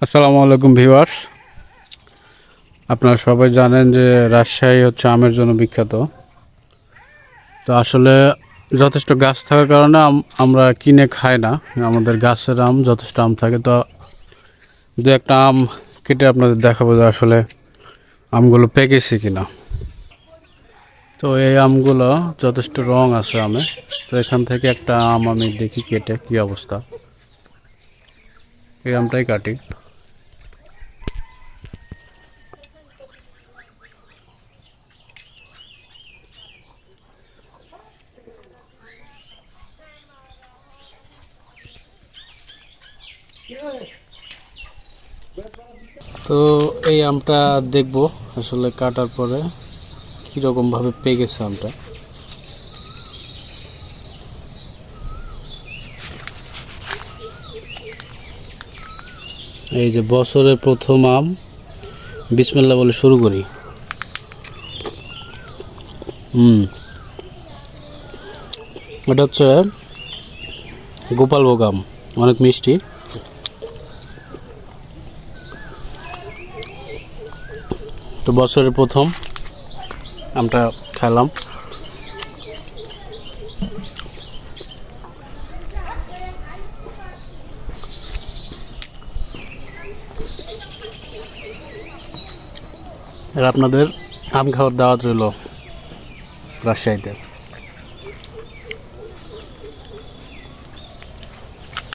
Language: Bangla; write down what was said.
আসসালামু আলাইকুম ভিউয়ার্স। আপনারা সবাই জানেন যে রাজশাহী হচ্ছে আমের জন্য বিখ্যাত। তো আসলে যথেষ্ট গাছ থাকার কারণে আম- আমরা কিনে খাই না। আমাদের গাছের আম, যথেষ্ট আম থাকে। তো দু একটা আম কেটে আপনাদের দেখাবো যে আসলে আমগুলো পেকেছে কিনা। তো এই আমগুলো যথেষ্ট রং আছে আমে। তো এখান থেকে একটা আম আমি দেখি কেটে কি অবস্থা। এই আমটাই কাটি। তো এই আমটা দেখব আসলে কাটার পরে কীরকম ভাবে পেকেছে আমটা। এই যে বছরের প্রথম আম বিসমিল্লা বলে শুরু করি। হুম। এটা হচ্ছে গোপালভোগ আম, অনেক মিষ্টি। তো বছরের প্রথম আমটা খেলাম। আপনাদের আম খাওয়ার দাওয়াত রইল রাজশাহীতে।